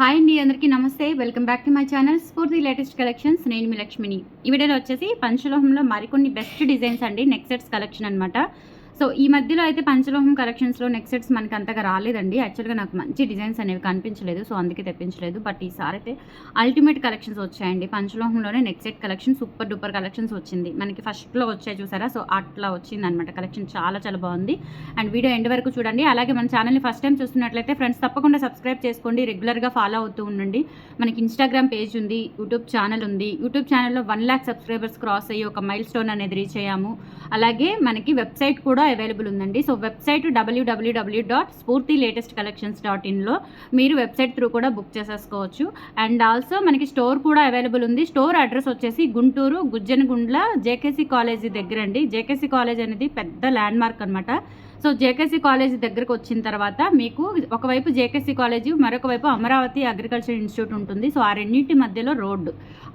Hi అండి అందరికీ నమస్తే. Welcome back to my channel. Spoorthi latest collections నేను మీ లక్ష్మిని. ఈ వీడియోలో వచ్చేసి పంచలోహంలో మరికొన్ని బెస్ట్ డిజైన్స్ అండి నెక్సెట్స్ కలెక్షన్ అనమాట సో ఈ మధ్యలో అయితే పంచలోహం కలెక్షన్స్లో నెక్ సెట్స్ మనకి అంతగా రాలేదండి. యాక్చువల్గా నాకు మంచి డిజైన్స్ అనేవి కనిపించలేదు. సో అందుకే తెప్పించలేదు. బట్ ఈసారి అయితే అల్టిమేట్ కలెక్షన్స్ వచ్చాయండి. పంచలోహంలోనే neck set collection super duper collections వచ్చింది. మనకి ఫస్ట్లో వచ్చాయి చూసారా? సో అట్లా వచ్చింది అనమాట కలెక్షన్ చాలా చాలా బాగుంది. అండ్ వీడియో ఎండ్ వరకు చూడండి. అలాగే మన ఛానల్ని ఫస్ట్ టైం చూస్తున్నట్లయితే ఫ్రెండ్స్ తప్పకుండా సబ్స్క్రైబ్ చేసుకోండి. రెగ్యులర్గా ఫాలో అవుతూ ఉండండి. మనకి ఇన్స్టాగ్రామ్ పేజ్ ఉంది యూట్యూబ్ ఛానల్ ఉంది. యూట్యూబ్ ఛానల్లో వన్ ల్యాక్ సబ్స్క్రైబర్స్ క్రాస్ అయ్యి ఒక మైల్ స్టోన్ అనేది రీచ్ అయ్యాము. అలాగే మనకి వెబ్సైట్ కూడా అవైలబుల్ ఉందండి. So website WWW dot Spoorthi latest collections dot ఇన్లో మీరు వెబ్సైట్ త్రూ కూడా బుక్ చేసేసుకోవచ్చు. అండ్ ఆల్సో మనకి స్టోర్ కూడా అవైలబుల్ ఉంది. స్టోర్ అడ్రస్ వచ్చేసి గుంటూరు గుజ్జనగుండ్ల జేకేసీ కాలేజీ దగ్గర అండి. జేకేసీ కాలేజ్ అనేది పెద్ద ల్యాండ్ మార్క్ అనమాట సో జేకేసీ కాలేజ్ దగ్గరకు వచ్చిన తర్వాత మీకు ఒకవైపు జేకేసీ కాలేజ్ మరొక వైపు అమరావతి అగ్రికల్చర్ ఇన్స్టిట్యూట్ ఉంటుంది. సో ఆ రెండింటి మధ్యలో రోడ్డు.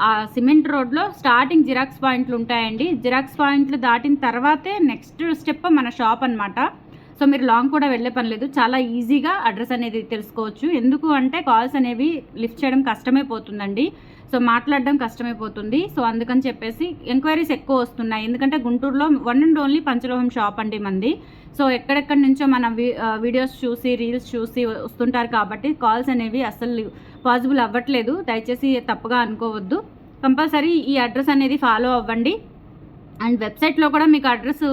ఆ సిమెంట్ రోడ్లో స్టార్టింగ్ జిరాక్స్ పాయింట్లు ఉంటాయండి. జిరాక్స్ పాయింట్లు దాటిన తర్వాతే నెక్స్ట్ స్టెప్ మన షాప్ అనమాట సో మీరు లాంగ్ కూడా వెళ్ళే పని లేదు. చాలా ఈజీగా అడ్రస్ అనేది తెలుసుకోవచ్చు. ఎందుకు అంటే కాల్స్ అనేవి లిఫ్ట్ చేయడం కష్టమే పోతుందండి. సో మాట్లాడడం కష్టమైపోతుంది సో అందుకని చెప్పేసి ఎంక్వైరీస్ ఎక్కువ వస్తున్నాయి. ఎందుకంటే గుంటూరులో వన్ అండ్ ఓన్లీ పంచలోహం షాప్ అండి మంది. సో ఎక్కడెక్కడి నుంచో మన వీడియోస్ చూసి రీల్స్ చూసి వస్తుంటారు కాబట్టి కాల్స్ అనేవి అస్సలు పాసిబుల్ అవ్వట్లేదు. దయచేసి తప్పుగా అనుకోవద్దు. కంపల్సరీ ఈ అడ్రస్ అనేది ఫాలో అవ్వండి. అండ్ వెబ్సైట్లో కూడా మీకు అడ్రస్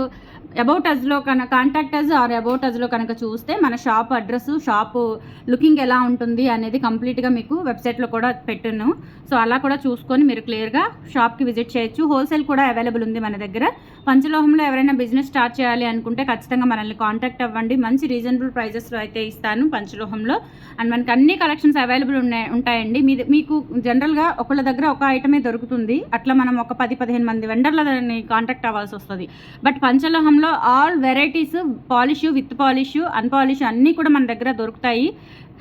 అబౌట్ అజ్లో కనుక కాంటాక్ట్ అజ్ ఆర్ అబౌట్ అజ్లో కనుక చూస్తే మన షాప్ అడ్రస్ షాప్ లుకింగ్ ఎలా ఉంటుంది అనేది కంప్లీట్గా మీకు వెబ్సైట్లో కూడా పెట్టాను. సో అలా కూడా చూసుకొని మీరు క్లియర్గా షాప్కి విజిట్ చేయొచ్చు. హోల్సేల్ కూడా అవైలబుల్ ఉంది మన దగ్గర. పంచలోహంలో ఎవరైనా బిజినెస్ స్టార్ట్ చేయాలి అనుకుంటే ఖచ్చితంగా మనల్ని కాంటాక్ట్ అవ్వండి. మంచి రీజనబుల్ ప్రైజెస్లో అయితే ఇస్తాను పంచలోహంలో. అండ్ మనకి అన్ని కలెక్షన్స్ అవైలబుల్ ఉన్నాయి ఉంటాయండి. మీ మీకు జనరల్గా ఒకళ్ళ దగ్గర ఒక ఐటమే దొరుకుతుంది. అట్లా మనం ఒక పది పదిహేను మంది వెండర్లని కాంటాక్ట్ అవ్వాల్సి వస్తుంది. But పంచలోహంలో all varieties polish with polish unpolish అన్నీ కూడా మన దగ్గర దొరుకుతాయి.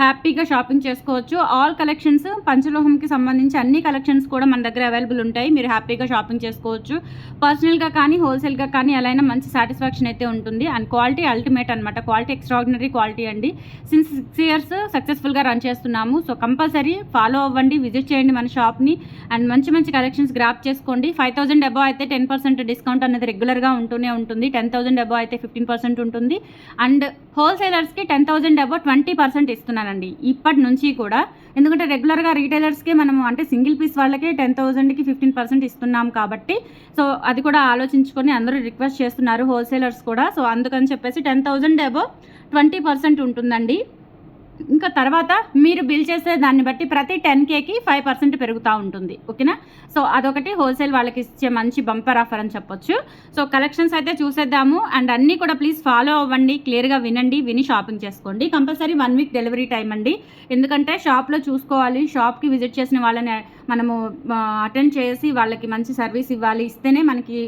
హ్యాపీగా షాపింగ్ చేసుకోవచ్చు. ఆల్ కలెక్షన్స్ పంచలోహంకి సంబంధించి అన్ని కలెక్షన్స్ కూడా మన దగ్గర అవైలబుల్ ఉంటాయి. మీరు హ్యాపీగా షాపింగ్ చేసుకోవచ్చు. పర్సనల్గా కానీ హోల్సేల్గా కానీ ఎలా అయినా మంచి సాటిస్ఫాక్షన్ అయితే ఉంటుంది. అండ్ క్వాలిటీ అల్టిమేట్ అనమాట క్వాలిటీ ఎక్స్ట్రాడినరీ క్వాలిటీ అండి. సిన్స్ సిక్స్ ఇయర్స్ సక్సెస్ఫుల్గా రన్ చేస్తున్నాము. సో కంపల్సరీ ఫాలో అవ్వండి. విజిట్ చేయండి మన షాప్ని అండ్ మంచి మంచి కలెక్షన్స్ గ్రాప్ చేసుకోండి. ఫైవ్ థౌసండ్ అబో అయితే టెన్ పర్సెంట్ డిస్కౌంట్ అనేది రెగ్యులర్గా ఉంటూనే ఉంటుంది. టెన్ థౌసండ్ అబో అయితే ఫిఫ్టీన్ పర్సెంట్ ఉంటుంది. And హోల్సేలర్స్కి ten thousand above twenty percent ఇస్తున్నాను ఇస్తున్నానండి ఇప్పటి నుంచి కూడా. ఎందుకంటే రెగ్యులర్గా రీటైలర్స్కే మనము అంటే సింగిల్ పీస్ వాళ్ళకే టెన్ థౌజండ్కి ఫిఫ్టీన్ పర్సెంట్ ఇస్తున్నాం కాబట్టి. సో అది కూడా ఆలోచించుకొని అందరూ రిక్వెస్ట్ చేస్తున్నారు హోల్సేలర్స్ కూడా. సో అందుకని చెప్పేసి ten thousand above twenty percent ఉంటుందండి. ఇంకా తర్వాత మీరు బిల్ చేసే దాన్ని బట్టి ప్రతి టెన్ కేకి ఫైవ్ పర్సెంట్ పెరుగుతూ ఉంటుంది. ఓకేనా? సో అదొకటి హోల్సేల్ వాళ్ళకి ఇచ్చే మంచి బంపర్ ఆఫర్ అని చెప్పొచ్చు. సో కలెక్షన్స్ అయితే చూసేద్దాము. అండ్ అన్నీ కూడా ప్లీజ్ ఫాలో అవ్వండి. క్లియర్గా వినండి. విని షాపింగ్ చేసుకోండి. Compulsory one week delivery time అండి. ఎందుకంటే షాప్లో చూసుకోవాలి. షాప్కి విజిట్ చేసిన వాళ్ళని మనము అటెండ్ చేసి వాళ్ళకి మంచి సర్వీస్ ఇవ్వాలి. ఇస్తేనే మనకి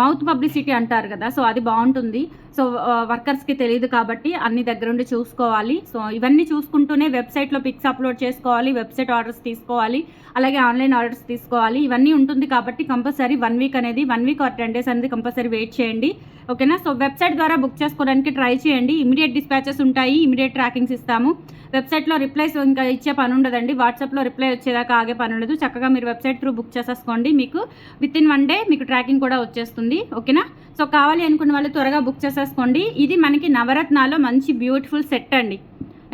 మౌత్ పబ్లిసిటీ అంటారు కదా సో అది బాగుంటుంది. సో వర్కర్స్కి తెలియదు కాబట్టి అన్ని దగ్గరుండి చూసుకోవాలి. సో ఇవన్నీ చూసుకుంటూనే వెబ్సైట్లో పిక్స్ అప్లోడ్ చేసుకోవాలి వెబ్సైట్ ఆర్డర్స్ తీసుకోవాలి అలాగే ఆన్లైన్ ఆర్డర్స్ తీసుకోవాలి. ఇవన్నీ ఉంటుంది కాబట్టి కంపల్సరీ వన్ వీక్ అనేది one week or ten days అనేది కంపల్సరీ వెయిట్ చేయండి. ఓకేనా? సో వెబ్సైట్ ద్వారా బుక్ చేసుకోవడానికి ట్రై చేయండి. ఇమీడియట్ డిస్పాచెస్ ఉంటాయి. ఇమీడియట్ ట్రాకింగ్స్ ఇస్తాము. వెబ్సైట్లో రిప్లైస్ ఇంకా ఇచ్చే పని ఉండదండి. వాట్సాప్లో రిప్లై వచ్చేదాకా ఆగే పని ఉండదు. చక్కగా మీరు వెబ్సైట్ త్రూ బుక్ చేసేసుకోండి. మీకు విత్ ఇన్ వన్ డే మీకు ట్రాకింగ్ కూడా వచ్చేస్తుంది. ఓకేనా? సో కావాలి అనుకున్న వాళ్ళు త్వరగా బుక్ చేసేసుకోండి. ఇది మనకి నవరత్నాలో మంచి బ్యూటిఫుల్ సెట్ అండి.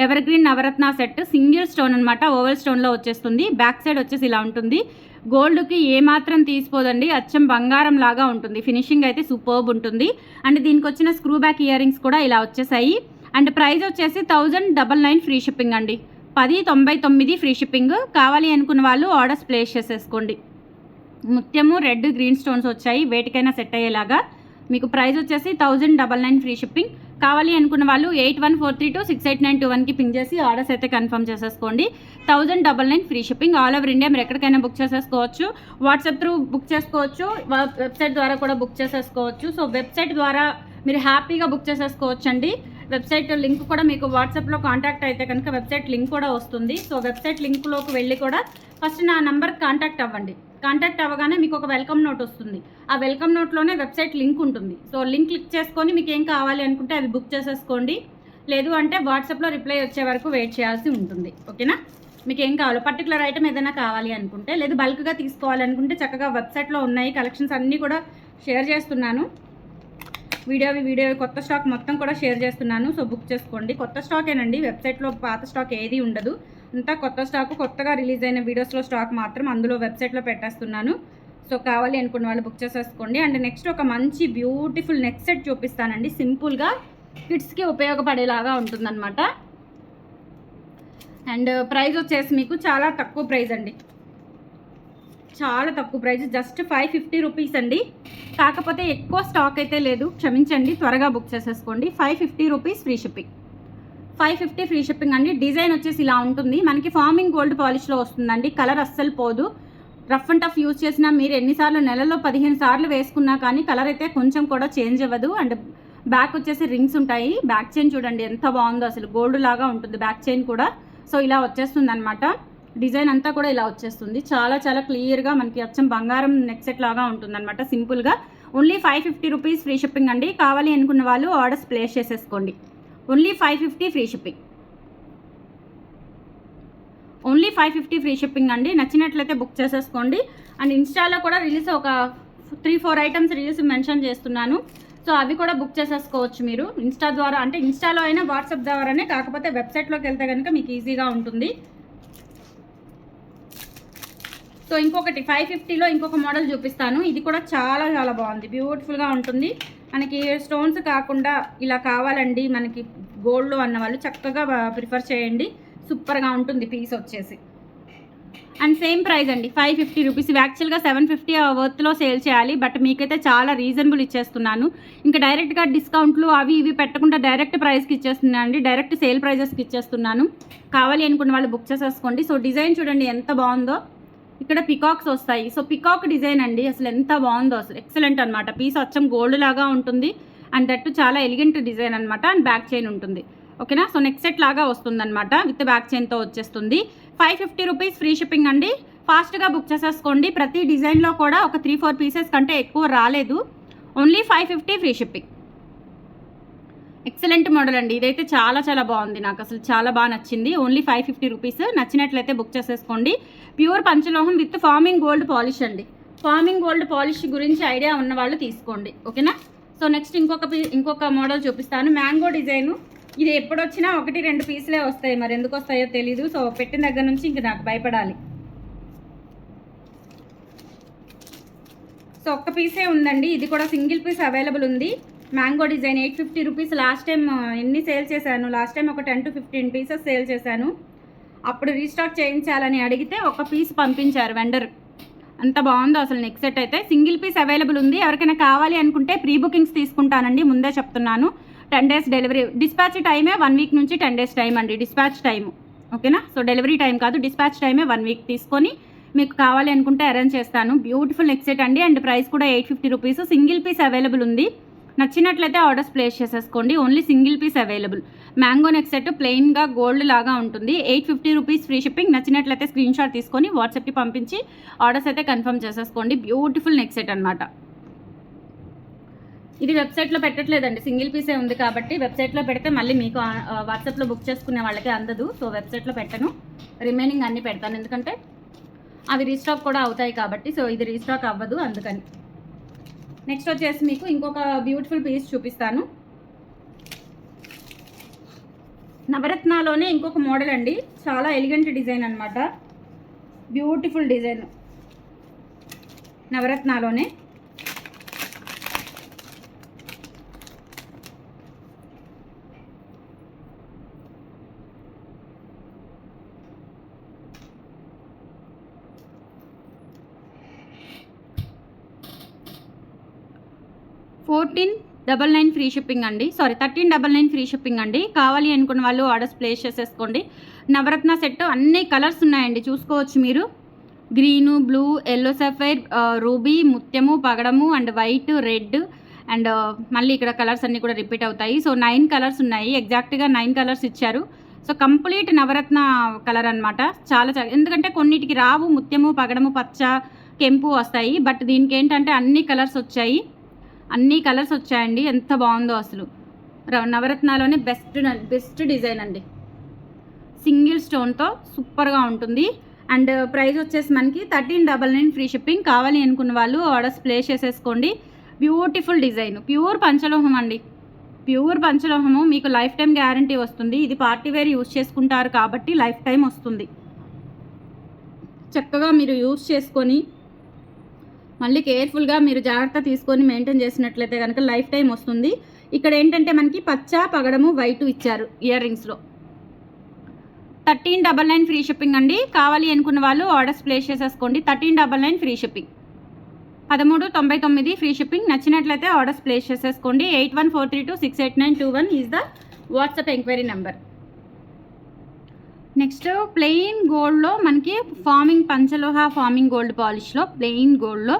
Evergreen navaratna set single stone అనమాట ఓవల్ స్టోన్లో వచ్చేస్తుంది. బ్యాక్ సైడ్ వచ్చేసి ఇలా ఉంటుంది. గోల్డ్కి ఏమాత్రం తీసిపోదండి. అచ్చం బంగారం లాగా ఉంటుంది. ఫినిషింగ్ అయితే సూపర్బ్ ఉంటుంది. అండ్ దీనికి వచ్చిన స్క్రూ బ్యాక్ ఇయర్ రింగ్స్ కూడా ఇలా వచ్చేసాయి. అండ్ ప్రైస్ వచ్చేసి thousand double nine free shipping అండి. పది తొంభై తొమ్మిది ఫ్రీ షిప్పింగ్ కావాలి అనుకున్న వాళ్ళు ఆర్డర్స్ ప్లేస్ చేసేసుకోండి. ముత్యము రెడ్ గ్రీన్ స్టోన్స్ వచ్చాయి. వేటికైనా సెట్ అయ్యేలాగా. మీకు ప్రైస్ వచ్చేసి thousand double nine free shipping కావాలి అనుకున్న వాళ్ళు eight one four three two six eight nine two వన్కి పింగ్ చేసి ఆర్డర్స్ అయితే కన్ఫర్మ్ చేసేసుకోండి. Thousand double nine free shipping all over India మీరు ఎక్కడికైనా బుక్ చేసేసుకోవచ్చు. వాట్సాప్ త్రూ బుక్ చేసుకోవచ్చు వెబ్సైట్ ద్వారా కూడా బుక్ చేసేసుకోవచ్చు. సో వెబ్సైట్ ద్వారా మీరు హ్యాపీగా బుక్ చేసేసుకోవచ్చు అండి వెబ్సైట్ లింక్ కూడా మీకు వాట్సాప్లో కాంటాక్ట్ అయితే కనుక వెబ్సైట్ లింక్ కూడా వస్తుంది. సో వెబ్సైట్ లింక్లోకి వెళ్ళి కూడా ఫస్ట్ నా నంబర్ కాంటాక్ట్ అవ్వండి. కాంటాక్ట్ అవ్వగానే మీకు ఒక వెల్కమ్ నోట్ వస్తుంది. ఆ వెల్కమ్ నోట్లోనే వెబ్సైట్ లింక్ ఉంటుంది. సో లింక్ క్లిక్ చేసుకొని మీకు ఏం కావాలి అనుకుంటే అది బుక్ చేసేసుకోండి. లేదు అంటే వాట్సాప్లో రిప్లై వచ్చే వరకు వెయిట్ చేయాల్సి ఉంటుంది. ఓకేనా? మీకు ఏం కావాలో? పర్టికులర్ ఐటమ్ ఏదైనా కావాలి అనుకుంటే లేదు బల్క్గా తీసుకోవాలనుకుంటే చక్కగా వెబ్సైట్లో ఉన్నాయి. కలెక్షన్స్ అన్నీ కూడా షేర్ చేస్తున్నాను. వీడియో వీడియో కొత్త స్టాక్ మొత్తం కూడా షేర్ చేస్తున్నాను. సో బుక్ చేసుకోండి. కొత్త స్టాకేనండి వెబ్సైట్లో పాత స్టాక్ ఏది ఉండదు. అంతా కొత్త స్టాక్ కొత్తగా రిలీజ్ అయిన వీడియోస్లో స్టాక్ మాత్రం అందులో వెబ్సైట్లో పెట్టేస్తున్నాను. సో కావాలి అనుకున్న వాళ్ళు బుక్ చేసేసుకోండి. అండ్ నెక్స్ట్ ఒక మంచి బ్యూటిఫుల్ నెక్ సెట్ చూపిస్తానండి. సింపుల్గా కిడ్స్కి ఉపయోగపడేలాగా ఉంటుందన్నమాట. అండ్ ప్రైస్ వచ్చేసి మీకు చాలా తక్కువ ప్రైస్ అండి. చాలా తక్కువ price just five fifty rupees అండి. కాకపోతే ఎక్కువ స్టాక్ అయితే లేదు. క్షమించండి త్వరగా బుక్ చేసేసుకోండి. Five fifty rupees free shipping five fifty free shipping అండి. డిజైన్ వచ్చేసి ఇలా ఉంటుంది. మనకి ఫార్మింగ్ గోల్డ్ పాలిష్లో వస్తుందండి. కలర్ అస్సలు పోదు. రఫ్ అండ్ టఫ్ యూజ్ చేసినా మీరు ఎన్నిసార్లు నెలలో పదిహేను సార్లు వేసుకున్నా కానీ కలర్ అయితే కొంచెం కూడా చేంజ్ అవ్వదు. అండ్ బ్యాక్ వచ్చేసి రింగ్స్ ఉంటాయి. బ్యాక్ చైన్ చూడండి ఎంత బాగుందో అసలు. గోల్డ్ లాగా ఉంటుంది బ్యాక్ చైన్ కూడా. సో ఇలా వచ్చేస్తుంది అనమాట డిజైన్ అంతా కూడా ఇలా వచ్చేస్తుంది. చాలా చాలా క్లియర్గా మనకి అచ్చం బంగారం నెక్ సెట్ లాగా ఉంటుందన్నమాట. సింపుల్గా only five fifty rupees free shipping అండి. కావాలి అనుకున్న వాళ్ళు ఆర్డర్స్ ప్లేస్ చేసేసుకోండి. Only five fifty free shipping. Only five fifty free shipping అండి. నచ్చినట్లయితే బుక్ చేసేసుకోండి. అండ్ ఇన్స్టాలో కూడా రిలీజ్ ఒక three four items release mention చేస్తున్నాను. సో అవి కూడా బుక్ చేసేసుకోవచ్చు మీరు. ఇన్స్టా ద్వారా అంటే ఇన్స్టాలో అయినా వాట్సాప్ ద్వారానే కాకపోతే వెబ్సైట్లోకి వెళ్తే కనుక మీకు ఈజీగా ఉంటుంది. సో ఇంకొకటి ఫైవ్ ఫిఫ్టీలో ఇంకొక మోడల్ చూపిస్తాను. ఇది కూడా చాలా చాలా బాగుంది. బ్యూటిఫుల్గా ఉంటుంది. మనకి స్టోన్స్ కాకుండా ఇలా కావాలండి మనకి గోల్డ్లో అన్న వాళ్ళు చక్కగా ప్రిఫర్ చేయండి. సూపర్గా ఉంటుంది పీస్ వచ్చేసి. అండ్ సేమ్ ప్రైస్ అండి. ఫైవ్ ఫిఫ్టీ రూపీస్ ఇవి యాక్చువల్గా సెవెన్ ఫిఫ్టీ వర్త్లో సేల్ చేయాలి. బట్ మీకైతే చాలా రీజనబుల్ ఇచ్చేస్తున్నాను. ఇంకా డైరెక్ట్గా డిస్కౌంట్లు అవి ఇవి పెట్టకుండా డైరెక్ట్ ప్రైస్కి ఇచ్చేస్తున్నాను అండి. డైరెక్ట్ సేల్ ప్రైజెస్కి ఇచ్చేస్తున్నాను. కావాలి అనుకున్న వాళ్ళు బుక్ చేసేసుకోండి. సో డిజైన్ చూడండి ఎంత బాగుందో. ఇక్కడ పికాక్స్ వస్తాయి. సో పికాక్ డిజైన్ అండి. అసలు ఎంత బాగుందో అసలు ఎక్సలెంట్ అనమాట పీస్ అచ్చం గోల్డ్ లాగా ఉంటుంది. అండ్ దట్టు చాలా ఎలిగెంట్ డిజైన్ అనమాట అండ్ బ్యాక్ చైన్ ఉంటుంది. ఓకేనా సో నెక్స్ట్ సెట్ లాగా వస్తుందన్నమాట. విత్ బ్యాక్ చైన్తో వచ్చేస్తుంది. Five fifty rupees free shipping అండి. ఫాస్ట్గా బుక్ చేసేసుకోండి. ప్రతి డిజైన్లో కూడా ఒక త్రీ ఫోర్ పీసెస్ కంటే ఎక్కువ రాలేదు. Only five fifty free shipping excellent model అండి. ఇదైతే చాలా చాలా బాగుంది నాకు. అసలు చాలా బాగా నచ్చింది. Only five fifty rupees. నచ్చినట్లయితే బుక్ చేసేసుకోండి. ప్యూర్ పంచలోహం విత్ ఫార్మింగ్ గోల్డ్ పాలిష్ అండి. ఫార్మింగ్ గోల్డ్ పాలిష్ గురించి ఐడియా ఉన్న వాళ్ళు తీసుకోండి. ఓకేనా? సో నెక్స్ట్ ఇంకొక పీ- ఇంకొక మోడల్ చూపిస్తాను. Mango design. ఇది ఎప్పుడొచ్చినా ఒకటి రెండు పీసులే వస్తాయి. మరి ఎందుకు వస్తాయో తెలీదు. సో పెట్టిన దగ్గర నుంచి ఇంక నాకు భయపడాలి. సో ఒక్క పీసే ఉందండి. ఇది కూడా సింగిల్ పీస్ అవైలబుల్ ఉంది. Mango design eight fifty rupees. Last time ఎన్ని సేల్ చేశాను? లాస్ట్ టైం ఒక ten to fifteen pieces sale చేశాను. అప్పుడు రీస్టాక్ చేయించాలని అడిగితే ఒక పీస్ పంపించారు వెండర్. అంత బాగుందో అసలు నెక్స్ట్ సెట్ అయితే. సింగిల్ పీస్ అవైలబుల్ ఉంది. ఎవరికైనా కావాలి అనుకుంటే ప్రీ బుకింగ్స్ తీసుకుంటానండి. ముందే చెప్తున్నాను. టెన్ డేస్ డెలివరీ డిస్పాచ్ టైమే వన్ వీక్ నుంచి టెన్ డేస్ టైం అండి. డిస్పాచ్ టైం ఓకేనా? సో డెలివరీ టైం కాదు డిస్పాచ్ టైమే వన్ వీక్ తీసుకొని మీకు కావాలి అనుకుంటే అరేంజ్ చేస్తాను. బ్యూటిఫుల్ నెక్సెట్ అండి. అండ్ ప్రైస్ కూడా eight fifty rupees. Single piece available ఉంది. నచ్చినట్లయితే ఆర్డర్స్ ప్లేస్ చేసేసుకోండి. Only single piece available. Mango neck set ప్లెయిన్గా గోల్డ్ లాగా ఉంటుంది. Eight fifty rupees free shipping. నచ్చినట్లయితే స్క్రీన్ షాట్ తీసుకొని వాట్సాప్కి పంపించి ఆర్డర్స్ అయితే కన్ఫర్మ్ చేసేసుకోండి. బ్యూటిఫుల్ నెక్ సెట్ అనమాట ఇది వెబ్సైట్లో పెట్టట్లేదండి. సింగిల్ పీసే ఉంది కాబట్టి వెబ్సైట్లో పెడితే మళ్ళీ మీకు వాట్సాప్లో బుక్ చేసుకునే వాళ్ళకి అందదు. సో వెబ్సైట్లో పెట్టను. రిమైనింగ్ అన్నీ పెడతాను. ఎందుకంటే అవి రీస్టాక్ కూడా అవుతాయి కాబట్టి. సో ఇది రీస్టాక్ అవ్వదు అందుకని. నెక్స్ట్ వచ్చేసి మీకు ఇంకొక బ్యూటిఫుల్ పీస్ చూపిస్తాను. నవరత్నాలోనే ఇంకొక మోడల్ అండి. చాలా ఎలిగెంట్ డిజైన్ అనమాట బ్యూటిఫుల్ డిజైన్ నవరత్నాలోనే. డబల్ నైన్ ఫ్రీ షిప్పింగ్ అండి. Sorry thirteen double nine free shipping అండి. కావాలి అనుకున్న వాళ్ళు ఆర్డర్స్ ప్లేస్ చేసేసుకోండి. నవరత్న సెట్ అన్ని కలర్స్ ఉన్నాయండి. చూసుకోవచ్చు మీరు. Green blue yellow sapphire ruby ముత్యము పగడము అండ్ వైట్ రెడ్ అండ్ మళ్ళీ ఇక్కడ కలర్స్ అన్నీ కూడా రిపీట్ అవుతాయి. సో నైన్ కలర్స్ ఉన్నాయి. ఎగ్జాక్ట్గా నైన్ కలర్స్ ఇచ్చారు. సో కంప్లీట్ నవరత్న కలర్ అన్నమాట. చాలా చాలా ఎందుకంటే కొన్నిటికి రావు. ముత్యము పగడము పచ్చ కెంపు వస్తాయి. బట్ దీనికి ఏంటంటే అన్ని కలర్స్ వచ్చాయి. అన్ని కలర్స్ వచ్చాయండి. ఎంత బాగుందో అసలు. నవరత్నాలోనే బెస్ట్ బెస్ట్ డిజైన్ అండి. సింగిల్ స్టోన్తో సూపర్గా ఉంటుంది. అండ్ ప్రైస్ వచ్చేసి మనకి thirteen double nine free shipping. కావాలి అనుకున్న వాళ్ళు ఆర్డర్స్ ప్లేస్ చేసేసుకోండి. Beautiful design. ప్యూర్ పంచలోహం అండి. ప్యూర్ పంచలోహము మీకు లైఫ్ టైం గ్యారంటీ వస్తుంది. ఇది పార్టీ వేర్ యూస్ చేసుకుంటారు కాబట్టి లైఫ్ టైం వస్తుంది. చక్కగా మీరు యూస్ చేసుకొని మళ్ళీ కేర్ఫుల్గా మీరు జాగ్రత్త తీసుకొని మెయింటైన్ చేసినట్లయితే కనుక లైఫ్ టైం వస్తుంది. ఇక్కడ ఏంటంటే మనకి పచ్చ పగడము వైట్ ఇచ్చారు year రింగ్స్లో thirteen double nine free shipping అండి. కావాలి అనుకున్న వాళ్ళు ఆర్డర్స్ ప్లేస్ చేసేసుకోండి. Thirteen double nine free shipping పదమూడు తొంభై తొమ్మిది ఫ్రీ షిప్పింగ్ నచ్చినట్లయితే ఆర్డర్స్ ప్లేస్ చేసేసుకోండి. Eight one four three two six eight nine two one is the WhatsApp enquiry number next plain గోల్డ్లో మనకి ఫార్మింగ్ పంచలోహ ఫార్మింగ్ గోల్డ్ పాలిష్లో plain గోల్డ్లో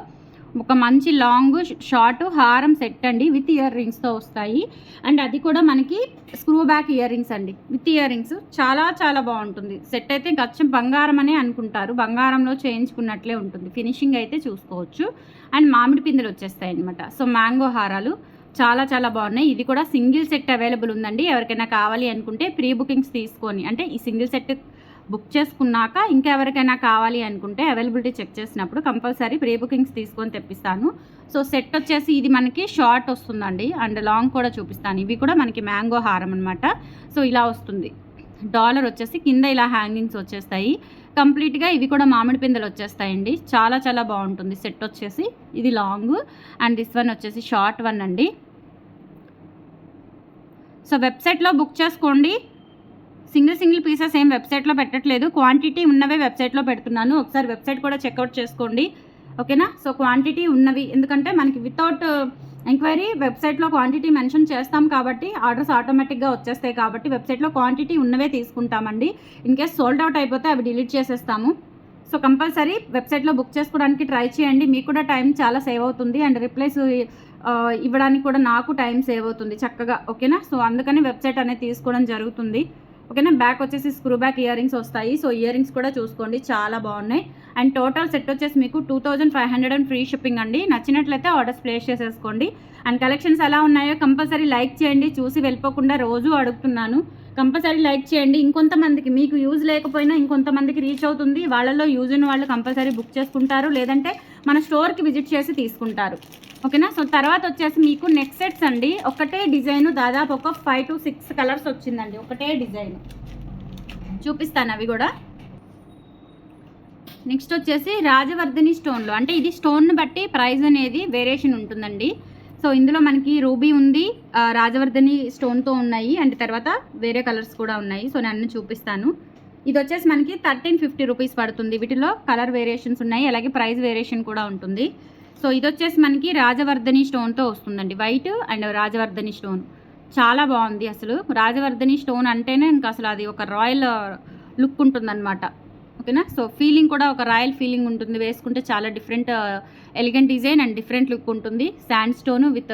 ఒక మంచి లాంగ్ షార్ట్ హారం సెట్ అండి. విత్ ఇయర్ రింగ్స్తో వస్తాయి. అండ్ అది కూడా మనకి స్క్రూ బ్యాక్ ఇయర్ రింగ్స్ అండి. విత్ ఇయర్ రింగ్స్ చాలా చాలా బాగుంటుంది. సెట్ అయితే గచ్చం బంగారం అనే అనుకుంటారు. బంగారంలో చేయించుకున్నట్లే ఉంటుంది. ఫినిషింగ్ అయితే చూసుకోవచ్చు. అండ్ మామిడి పిందెలు వచ్చేస్తాయి అనమాట సో మ్యాంగో హారాలు చాలా చాలా బాగున్నాయి. ఇది కూడా సింగిల్ సెట్ అవైలబుల్ ఉందండి. ఎవరికైనా కావాలి అనుకుంటే ప్రీ బుకింగ్స్ తీసుకొని అంటే ఈ సింగిల్ సెట్ బుక్ చేసుకున్నాక ఇంకా ఎవరికైనా కావాలి అనుకుంటే అవైలబిలిటీ చెక్ చేసినప్పుడు కంపల్సరీ ప్రీ బుకింగ్స్ తీసుకొని తెప్పిస్తాను. సో సెట్ వచ్చేసి ఇది మనకి షార్ట్ వస్తుందండి. అండ్ లాంగ్ కూడా చూపిస్తాను. ఇవి కూడా మనకి మ్యాంగో హారం అనమాట సో ఇలా వస్తుంది. డాలర్ వచ్చేసి కింద ఇలా హ్యాంగింగ్స్ వచ్చేస్తాయి. కంప్లీట్గా ఇవి కూడా మామిడి పిందెలు వచ్చేస్తాయండి. చాలా చాలా బాగుంటుంది. సెట్ వచ్చేసి ఇది లాంగ్ అండ్ దిస్ వన్ వచ్చేసి షార్ట్ వన్ అండి. సో వెబ్సైట్లో బుక్ చేసుకోండి. సింగిల్ సింగిల్ పీసెస్ ఏం వెబ్సైట్లో పెట్టట్లేదు. క్వాంటిటీ ఉన్నవే వెబ్సైట్లో పెడుతున్నాను. ఒకసారి వెబ్సైట్ కూడా చెక్అవుట్ చేసుకోండి. ఓకేనా? సో క్వాంటిటీ ఉన్నవి. ఎందుకంటే మనకి వితౌట్ ఎంక్వైరీ వెబ్సైట్లో క్వాంటిటీ మెన్షన్ చేస్తాం కాబట్టి ఆర్డర్స్ ఆటోమేటిక్గా వచ్చేస్తాయి కాబట్టి వెబ్సైట్లో క్వాంటిటీ ఉన్నవే తీసుకుంటామండి. ఇన్ కేస్ సోల్డ్ అవుట్ అయిపోతే అవి డిలీట్ చేసేస్తాము. సో కంపల్సరీ వెబ్సైట్లో బుక్ చేసుకోవడానికి ట్రై చేయండి. మీకు కూడా టైం చాలా సేవ్ అవుతుంది అండ్ రిప్లైస్ uh, ఇవ్వడానికి కూడా నాకు టైం సేవ్ అవుతుంది చక్కగా. ఓకేనా సో అందుకని వెబ్సైట్ అనేది తీసుకోవడం జరుగుతుంది. ఓకేనా? బ్యాక్ వచ్చేసి స్క్రూ బ్యాక్ ఇయర్ రింగ్స్ వస్తాయి. సో ఇయర్ రింగ్స్ కూడా చూసుకోండి. చాలా బాగున్నాయి. అండ్ టోటల్ సెట్ వచ్చేసి మీకు two thousand five hundred and free shipping అండి. నచ్చినట్లయితే ఆర్డర్స్ ప్లేస్ చేసేసుకోండి. అండ్ కలెక్షన్స్ ఎలా ఉన్నాయో కంపల్సరీ లైక్ చేయండి. చూసి వెళ్ళిపోకుండా రోజు అడుగుతున్నాను. కంపల్సరీ లైక్ చేయండి. ఇంకొంతమందికి మీకు యూజ్ లేకపోయినా ఇంకొంతమందికి రీచ్ అవుతుంది. వాళ్ళలో యూజ్ ఉన్న వాళ్ళు కంపల్సరీ బుక్ చేసుకుంటారు. లేదంటే మన స్టోర్కి విజిట్ చేసి తీసుకుంటారు. ఓకేనా సో తర్వాత వచ్చేసి మీకు నెక్ సెట్స్ అండి. ఒకటే డిజైన్ దాదాపు ఒక ఫైవ్ టు సిక్స్ కలర్స్ వచ్చిందండి. ఒకటే డిజైన్ చూపిస్తాను అవి కూడా. నెక్స్ట్ వచ్చేసి రాజవర్ధిని స్టోన్లో అంటే ఇది స్టోన్ను బట్టి ప్రైస్ అనేది వేరియేషన్ ఉంటుందండి. సో ఇందులో మనకి రూబీ ఉంది ఆ, రాజవర్ధని స్టోన్తో ఉన్నాయి అండ్ తర్వాత వేరే కలర్స్ కూడా ఉన్నాయి. సో నేను అన్ని చూపిస్తాను. ఇది వచ్చేసి మనకి థర్టీన్ ఫిఫ్టీ రూపీస్ పడుతుంది. వీటిలో కలర్ వేరియేషన్స్ ఉన్నాయి. అలాగే ప్రైస్ వేరియేషన్ కూడా ఉంటుంది. సో ఇది వచ్చేసి మనకి రాజవర్ధని స్టోన్తో వస్తుందండి. White and Rajavardhini stone. చాలా బాగుంది అసలు. రాజవర్ధని స్టోన్ అంటేనే ఇంకా అసలు అది ఒక రాయల్ లుక్ ఉంటుందన్నమాట. ఓకేనా సో ఫీలింగ్ కూడా ఒక రాయల్ ఫీలింగ్ ఉంటుంది. వేసుకుంటే చాలా different elegant design and different look ఉంటుంది. శాండ్ స్టోన్ విత్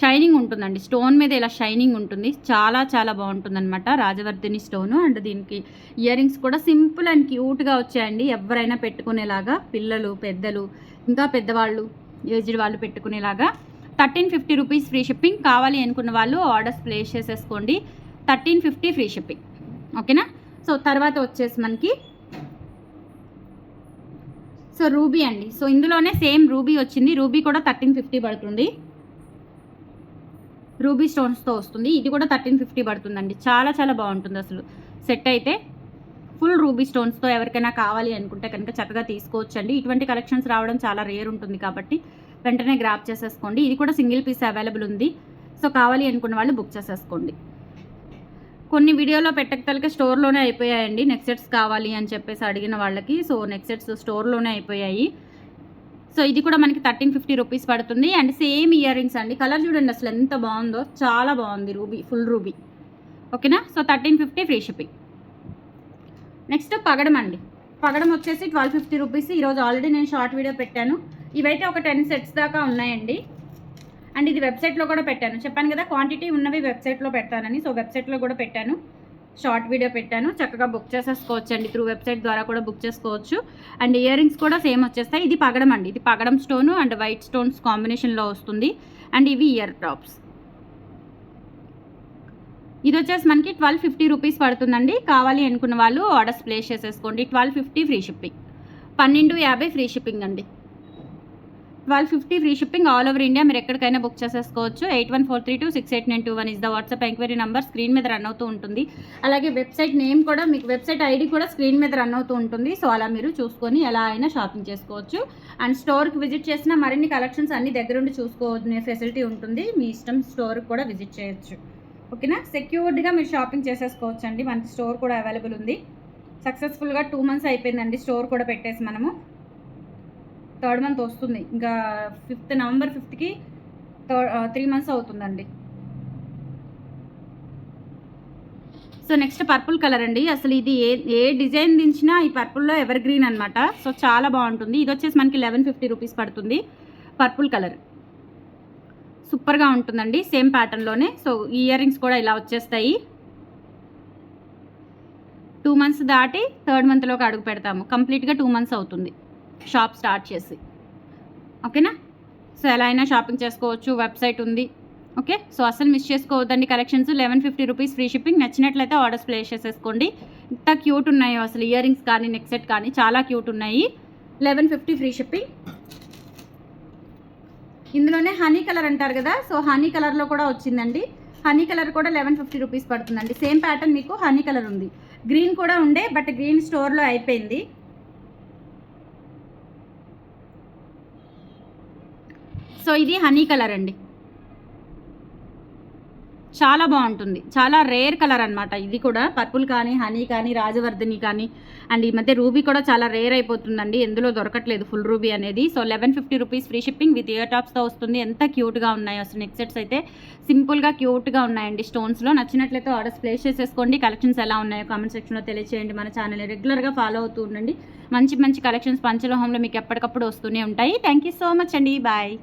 షైనింగ్ ఉంటుందండి. స్టోన్ మీద ఇలా షైనింగ్ ఉంటుంది. చాలా చాలా బాగుంటుంది అనమాట రాజవర్ధిని స్టోన్ అండ్ దీనికి ఇయర్ రింగ్స్ కూడా సింపుల్ అండ్ క్యూట్గా వచ్చాయండి. ఎవరైనా పెట్టుకునేలాగా పిల్లలు పెద్దలు ఇంకా పెద్దవాళ్ళు ఏజ్డ్ వాళ్ళు పెట్టుకునేలాగా. Thirteen fifty rupees free shipping కావాలి అనుకున్న వాళ్ళు ఆర్డర్స్ ప్లేస్ చేసేసుకోండి. థర్టీన్ ఫిఫ్టీ ఫ్రీ షిప్పింగ్ ఓకేనా? సో తర్వాత వచ్చేసి మనకి సో రూబీ అండి. సో ఇందులోనే సేమ్ రూబీ వచ్చింది. రూబీ కూడా థర్టీన్ ఫిఫ్టీ పడుతుంది. రూబీ స్టోన్స్తో వస్తుంది. ఇది కూడా థర్టీన్ ఫిఫ్టీ పడుతుందండి. చాలా చాలా బాగుంటుంది అసలు. సెట్ అయితే ఫుల్ రూబీ స్టోన్స్తో ఎవరికైనా కావాలి అనుకుంటే కనుక చక్కగా తీసుకోవచ్చు అండి ఇటువంటి కలెక్షన్స్ రావడం చాలా రేర్ ఉంటుంది కాబట్టి వెంటనే గ్రాప్ చేసేసుకోండి. ఇది కూడా సింగిల్ పీస్ అవైలబుల్ ఉంది. సో కావాలి అనుకున్న వాళ్ళు బుక్ చేసేసుకోండి. కొన్ని వీడియోలో పెట్టకతలకి స్టోర్లోనే అయిపోయాయండి. నెక్ సెట్స్ కావాలి అని చెప్పేసి అడిగిన వాళ్ళకి. సో నెక్ సెట్స్ స్టోర్లోనే అయిపోయాయి. సో ఇది కూడా మనకి థర్టీన్ ఫిఫ్టీ రూపీస్ పడుతుంది. అండ్ సేమ్ ఇయర్ రింగ్స్ అండి. కలర్ చూడండి అసలు ఎంత బాగుందో. చాలా బాగుంది రూబీ ఫుల్ రూబీ. ఓకేనా? So thirteen fifty free shipping. Next పగడం అండి. పగడం వచ్చేసి ట్వెల్వ్ ఫిఫ్టీ రూపీస్. ఈరోజు ఆల్రెడీ నేను షార్ట్ వీడియో పెట్టాను. ఇవైతే ఒక టెన్ సెట్స్ దాకా ఉన్నాయండి. అండ్ ఇది వెబ్సైట్లో కూడా పెట్టాను. చెప్పాను కదా క్వాంటిటీ ఉన్నవి వెబ్సైట్లో పెడతానని. సో వెబ్సైట్లో కూడా పెట్టాను. షార్ట్ వీడియో పెట్టాను. చక్కగా బుక్ చేసేసుకోవచ్చు అండి త్రూ వెబ్సైట్ ద్వారా కూడా బుక్ చేసుకోవచ్చు. అండ్ ఇయర్ రింగ్స్ కూడా సేమ్ వచ్చేస్తాయి. ఇది పగడం అండి. ఇది పగడం స్టోన్ అండ్ వైట్ స్టోన్స్ కాంబినేషన్లో వస్తుంది. అండ్ ఇవి ఇయర్ టాప్స్ ఇది వచ్చేసి మనకి ట్వెల్వ్ ఫిఫ్టీ రూపీస్ పడుతుందండి. కావాలి అనుకున్న వాళ్ళు ఆర్డర్స్ ప్లేస్ చేసేసుకోండి. ట్వెల్వ్ ఫిఫ్టీ ఫ్రీ షిప్పింగ్ పన్నెండు యాభై ఫ్రీ షిప్పింగ్ అండి. Twelve fifty free shipping all over India మీరు ఎక్కడికైనా బుక్ చేసేసుకోవచ్చు. Eight one four three two six eight nine two one is the WhatsApp enquiry number screen మీద run అవుతూ ఉంటుంది. అలాగే వెబ్సైట్ నేమ్ కూడా మీకు వెబ్సైట్ ఐడి కూడా స్క్రీన్ మీద రన్ అవుతూ ఉంటుంది. సో అలా మీరు చూసుకొని ఎలా అయినా షాపింగ్ చేసుకోవచ్చు. అండ్ స్టోర్కి విజిట్ చేసిన మరిన్ని కలెక్షన్స్ అన్ని దగ్గరుండి చూసుకోవచ్చే ఫెసిలిటీ ఉంటుంది. మీ ఇష్టం స్టోర్కి కూడా విజిట్ చేయొచ్చు. ఓకేనా సెక్యూర్డ్గా మీరు షాపింగ్ చేసేసుకోవచ్చు అండి మనకి స్టోర్ కూడా అవైలబుల్ ఉంది. సక్సెస్ఫుల్గా టూ మంత్స్ అయిపోయిందండి. స్టోర్ కూడా పెట్టేసి మనము. థర్డ్ మంత్ వస్తుంది. ఇంకా ఫిఫ్త్ నవంబర్ ఫిఫ్త్కి థర్డ్ త్రీ మంత్స్ అవుతుందండి. సో నెక్స్ట్ పర్పుల్ కలర్ అండి. అసలు ఇది ఏ ఏ డిజైన్ దించినా ఈ పర్పుల్లో ఎవర్ గ్రీన్ అనమాట సో చాలా బాగుంటుంది. ఇది వచ్చేసి మనకి లెవెన్ ఫిఫ్టీ రూపీస్ పడుతుంది పర్పుల్ కలర్. సూపర్గా ఉంటుందండి. సేమ్ ప్యాటర్న్లోనే సో ఇయర్ రింగ్స్ కూడా ఇలా వచ్చేస్తాయి. టూ మంత్స్ దాటి థర్డ్ మంత్లోకి అడుగు పెడతాము. కంప్లీట్గా టూ మంత్స్ అవుతుంది. షాప్ స్టార్ట్ చేసి. ఓకేనా? సో ఎలా అయినా షాపింగ్ చేసుకోవచ్చు వెబ్సైట్ ఉంది. ఓకే? సో అసలు మిస్ చేసుకోవద్దండి collections. Eleven fifty rupees free shipping. నచ్చినట్లయితే ఆర్డర్స్ ప్లేస్ చేసేసుకోండి. ఇంత క్యూట్ ఉన్నాయో అసలు ఇయర్ రింగ్స్ కానీ నెక్ సెట్ కానీ చాలా క్యూట్ ఉన్నాయి. Eleven fifty free shipping. ఇందులోనే హనీ కలర్ అంటారు కదా? సో హనీ కలర్లో కూడా వచ్చిందండి. హనీ కలర్ కూడా లెవెన్ ఫిఫ్టీ రూపీస్ పడుతుందండి. సేమ్ ప్యాటర్న్ మీకు హనీ కలర్ ఉంది. గ్రీన్ కూడా ఉండే బట్ గ్రీన్ స్టోర్లో అయిపోయింది. సో ఇది హనీ కలర్ అండి. చాలా బాగుంటుంది. చాలా రేర్ కలర్ అనమాట ఇది కూడా పర్పుల్ కానీ హనీ కానీ రాజవర్ధిని కానీ అండ్ ఈ మధ్య రూబీ కూడా చాలా రేర్ అయిపోతుందండి. ఎందులో దొరకట్లేదు ఫుల్ రూబీ అనేది. So eleven fifty rupees free shipping with year టాప్స్తో వస్తుంది. ఎంత క్యూట్గా ఉన్నాయి అసలు నెక్ సెట్స్ అయితే. సింపుల్గా క్యూట్గా ఉన్నాయండి స్టోన్స్లో. నచ్చినట్లయితే ఆర్డర్స్ ప్లేస్ చేసేసుకోండి. కలెక్షన్స్ ఎలా ఉన్నాయో కామెంట్ సెక్షన్లో తెలియచేయండి. మన ఛానల్ రెగ్యులర్గా ఫాలో అవుతూ ఉండండి. మంచి మంచి కలెక్షన్స్ పంచలోహంలో మీకు ఎప్పటికప్పుడు వస్తూనే ఉంటాయి. థ్యాంక్ యూ సో మచ్ అండి. బాయ్.